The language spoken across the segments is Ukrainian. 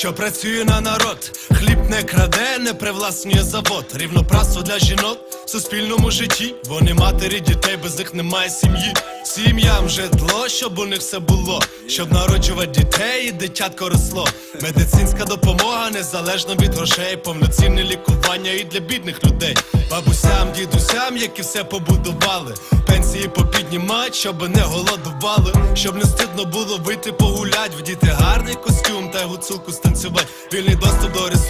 що працює на народ, хліб не краде, не привласнює завод, рівноправство для жінок в суспільному житті. Вони матері дітей, без них немає сім'ї. Сім'ям житло, щоб у них все було, щоб народжувати дітей і дитятко росло. Медицинська допомога незалежно від грошей, повноцінне лікування і для бідних людей. Бабусям, дідусям, які все побудували. Пенсії попіднімать, щоб не голодували, щоб не стидно було вийти погулять, вдіти гарний костюм та гуцулку станцювать. Вільний доступ до ресурсів,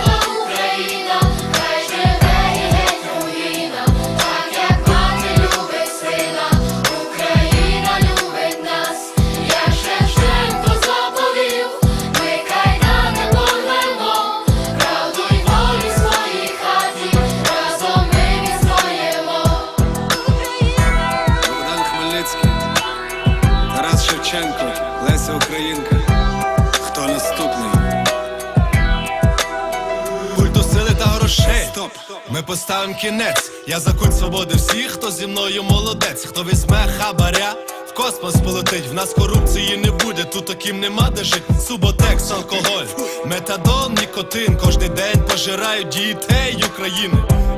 Поставимо кінець. Я за культ свободи всіх, хто зі мною молодець, хто візьме хабаря. В космос полетить, в нас корупції не буде, тут таким нема де жить Суботекс, алкоголь, метадон, нікотин Кожний день пожирають дітей України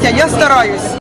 знаємо. Я стараюсь.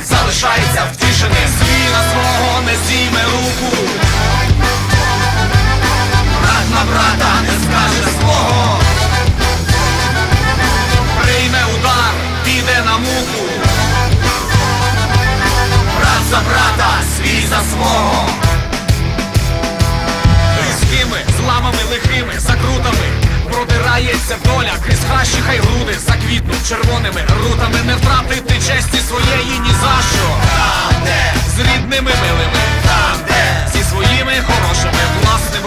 син залишається втішеним Свій на свого не зійме руку, брат на брата не скаже свого, прийме удар, піде на муку, брат за брата, свій за свого, різкими, зламами лихими, закрутами. Продирається доля, крізь хащі, хай груди заквітнуть червоними рутами. Не втратити честі своєї ні за що. Там де? З рідними милими, там де? Зі своїми хорошими власними.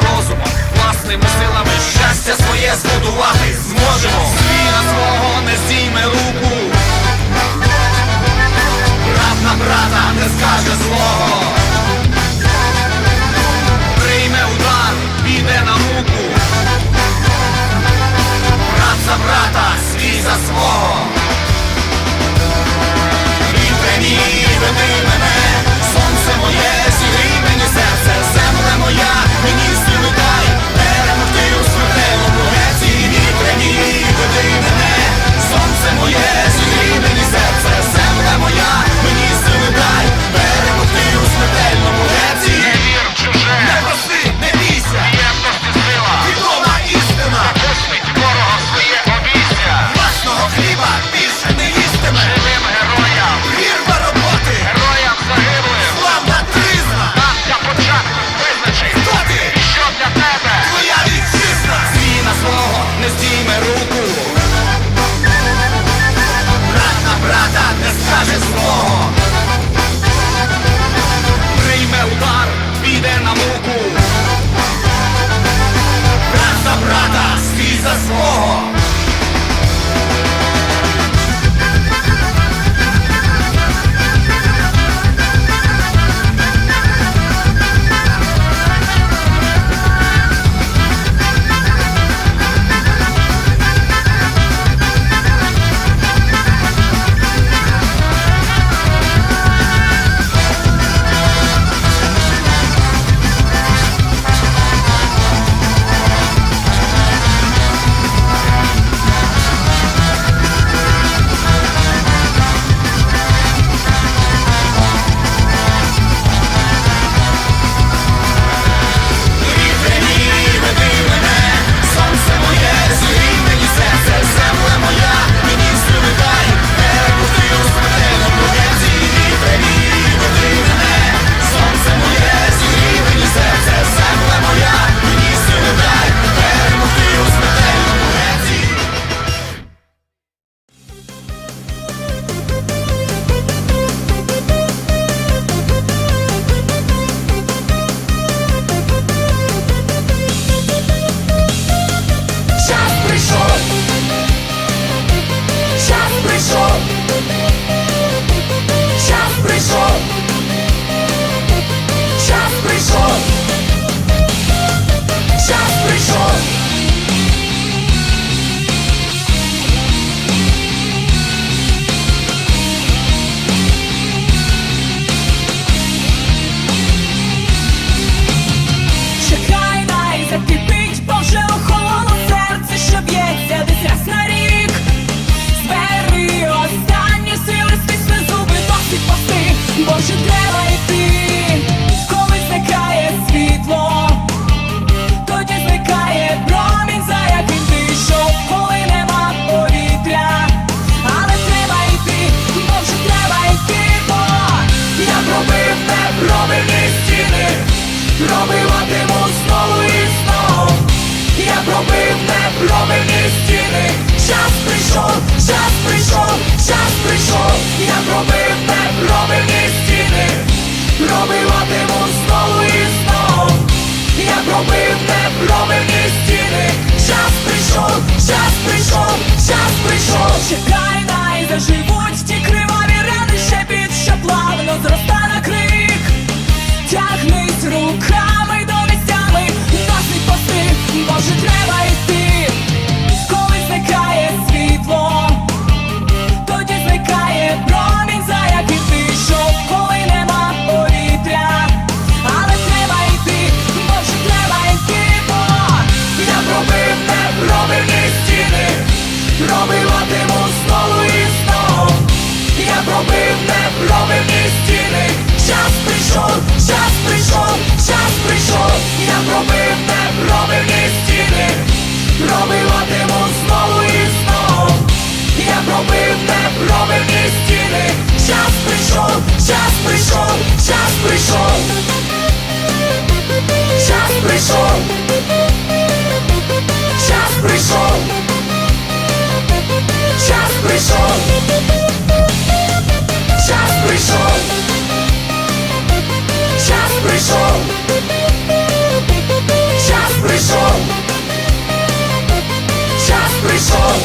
прийшов,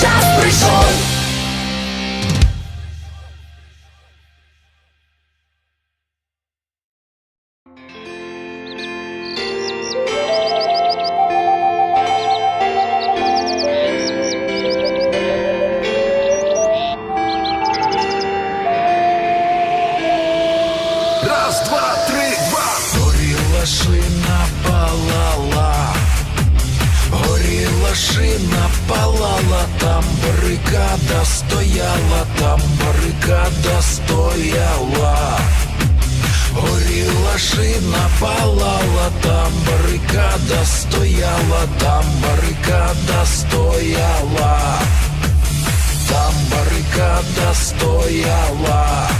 час прийшов. Барикада стояла, там барикада стояла. Горіла шина палала, там барикада стояла, там барикада стояла, там барикада стояла.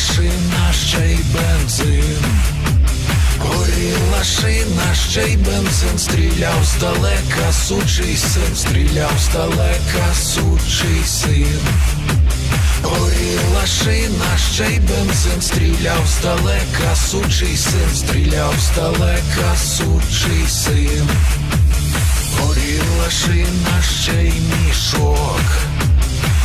Шина, ще й бензин. Горіла шина, ще й бензин стріляв здалека, сучий син, стріляв здалека, сучий син. Горіла шина, ще й бензин стріляв здалека, сучий син, стріляв здалека, сучий син. Горіла шина, ще й мішок.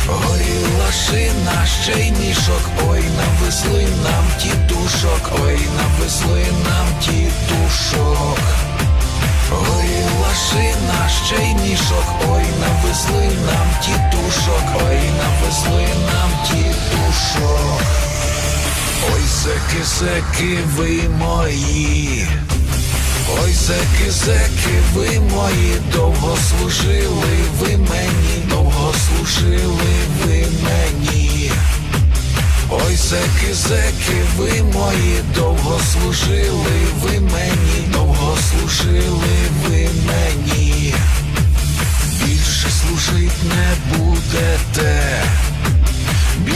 Горіла шина, ще й мішок, ой, навезли нам тітушок, ой, навезли нам тітушок. Горіла шина, ще й мішок, ой, навезли нам тітушок, ой, навезли нам тітушок. Ой, зеки, зеки, ви мої. Ой, зеки, зеки, ви мої, довго служили ви мені, довго служили ви мені. Ой, зеки, зеки, ви мої, довго служили ви мені, довго служили ви мені. Більше служить не будете.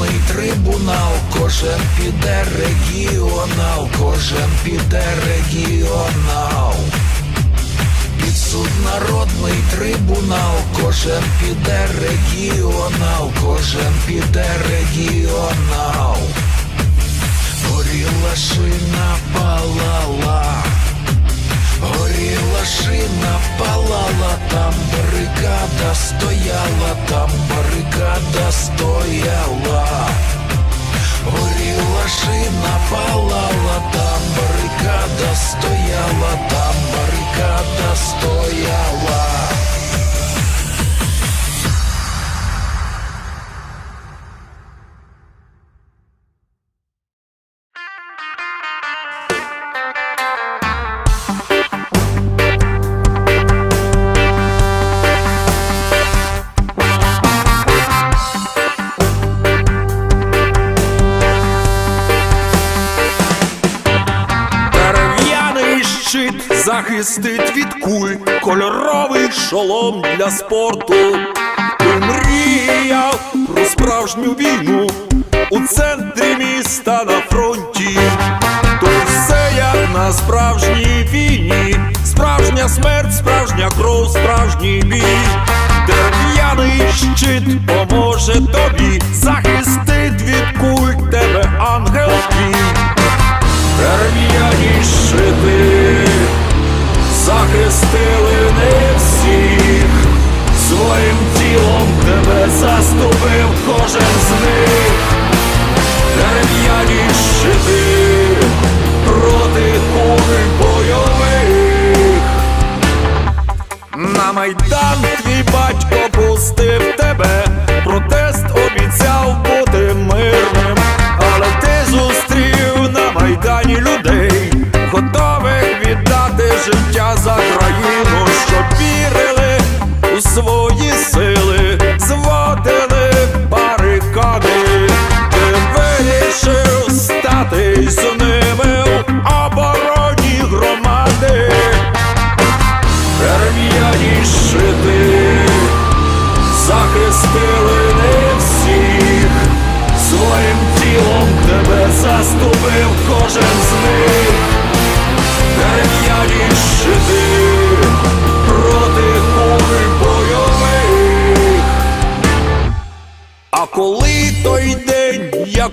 народний трибунал, кожен піде регіонал, кожен піде регіонал. Під суд народний трибунал, кожен піде регіонал, кожен піде регіонал. Горіла шина палала. Горіла шина палала, барикада стояла, там барикада стояла. Горіла шина палала, там барикада стояла, там барикада стояла. Захистить від куль, кольоровий шолом для спорту. Ти мріяв про справжню війну у центрі міста на фронті. То все як на справжній війні, справжня смерть, справжня кров, справжній бій. Дерев'яний щит поможе тобі, захистить від куль тебе ангел твій. Дерев'яні щити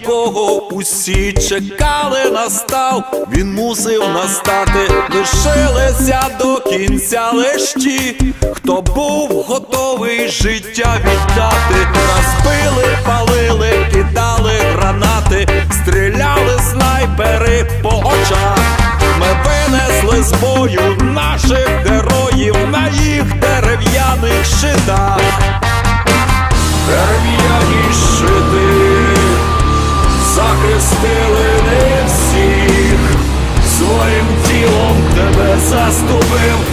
якого усі чекали, настав, він мусив настати, лишилися до кінця лиш ті, хто був готовий життя віддати, розбили, палили, кидали гранати, стріляли снайпери по очах. Ми винесли з бою наших героїв на їх дерев'яних щитах. Дерев'яні щити захистили не всіх, своїм тілом тебе заступив